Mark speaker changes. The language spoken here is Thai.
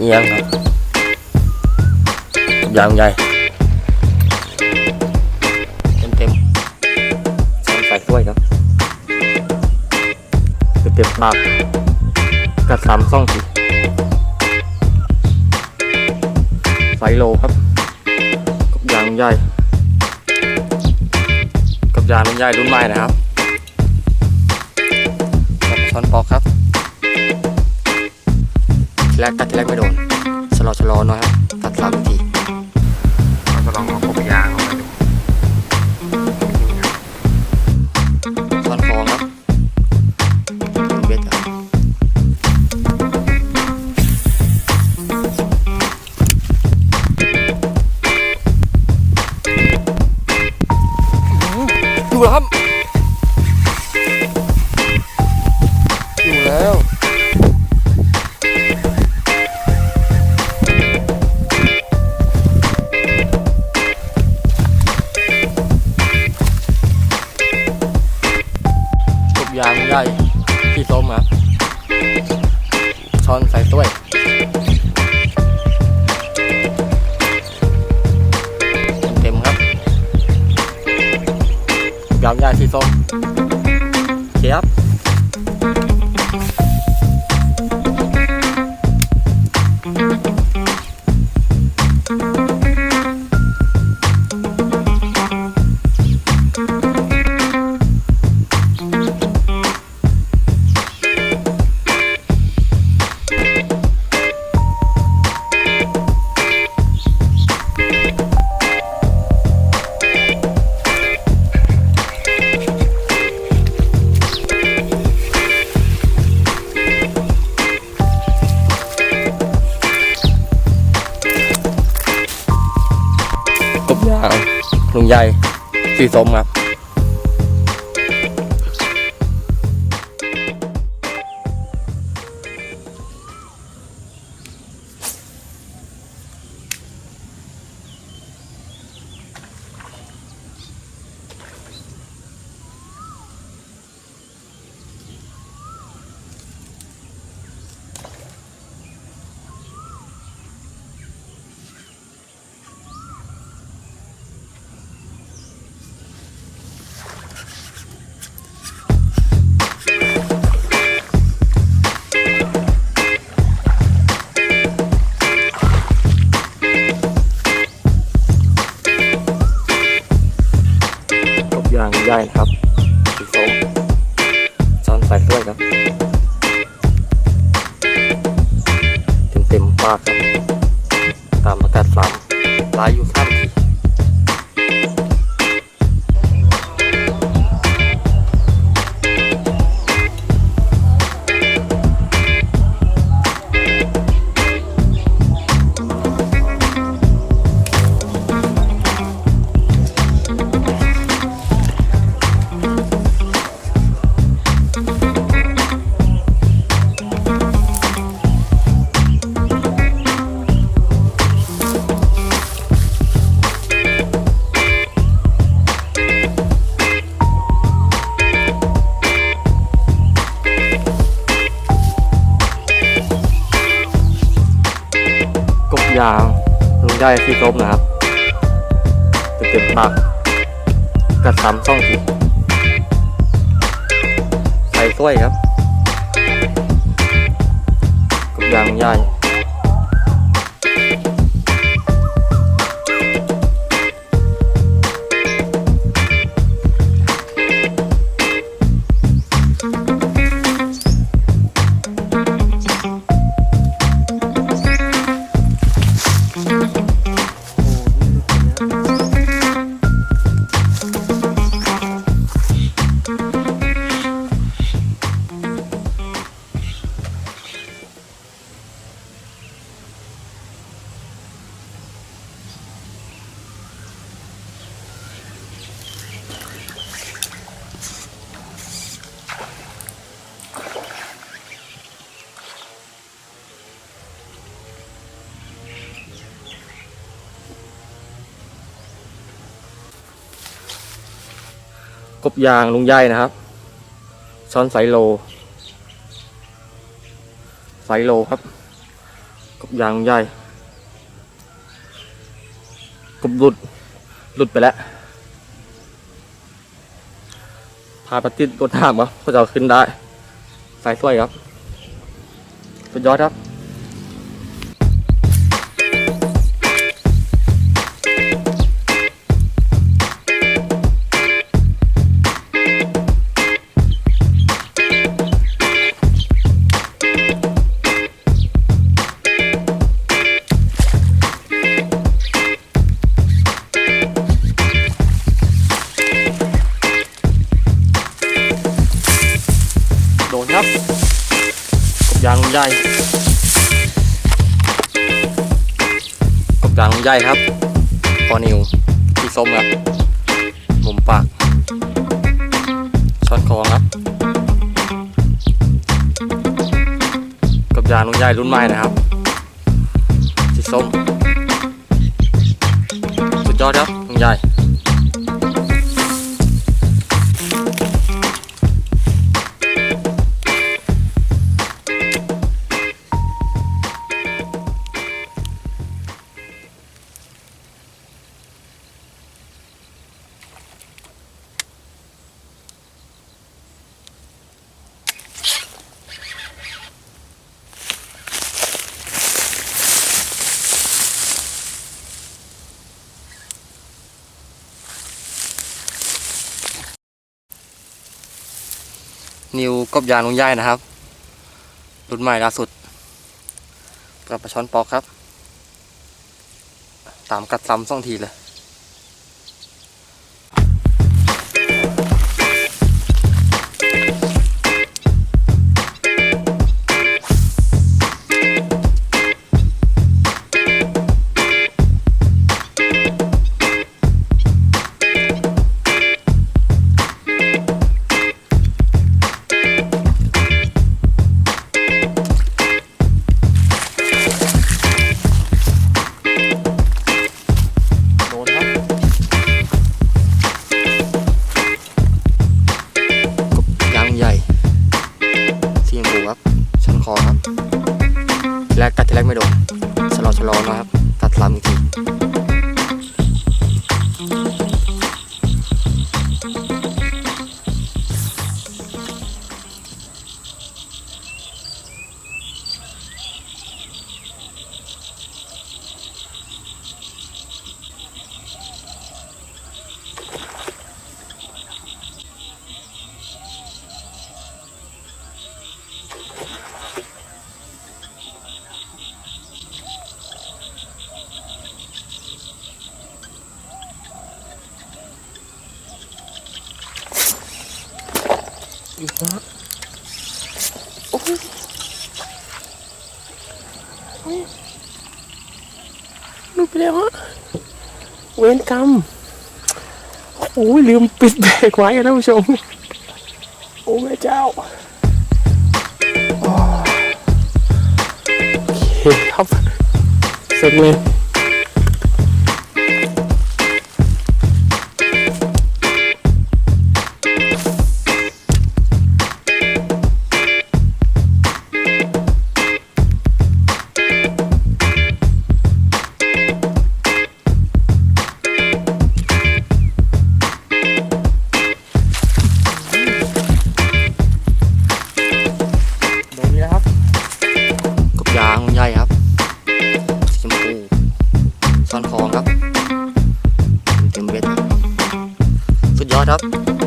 Speaker 1: เอียงครับยางใหญ่เต็มเต็มๆช้อนใส่ถ้วยครับเต็มเต็มๆปากกัดสามซ่องสิไซโลครับกับยางใหญ่กับยางใหญ่รุ่นใหม่นะครับกับช้อนปอกครับ แรกกัดทีแรกไม่โดนชะลอชะลอหน่อยครับตัดสามที
Speaker 2: กบยา
Speaker 1: ยสีส้มโอเคครับ ใหญ่สีส้มครับ ยางใหญ่นะครับสีส้มซ้อนใส่ถ้วยครับเต็มเต็มปากครับตามอากาศสามลายอยู่สาม ยางลุงใหญ่สีส้มนะครับเต็มปากกัดซ้ำซ่องทีใส่ถ้วยครับกับยางใหญ่ บยางลุงใหญ่นะครับ ช้อนไซโลไซโลครับ กบยางลุงใหญ่กบหลุดหลุดไปแล้วพาปฏิดตัวถามครับก็จะเอาขึ้นได้ สายสวยครับ สุดยอดครับ ใหญ่ครับพอนิวพี่ส้มครับมุมปากช้อนคอครับ กับยางใหญ่รุ่นใหม่นะครับพี่ส้ม สุดยอดครับลุงใหญ่ นิวกบยางลุงย่ายนะครับรุ่นใหม่ล่าสุดกับปลาช้อนปอกครับ ตามกัดซ้ำสองทีเลย ลุด
Speaker 3: ไปแล้วฮะเวนกรรมโอ้ยลืมปิดเบรกไว้อะท่านผู้ชม โอ้แม่เจ้าโอเคครับเสร็จเลย brought up.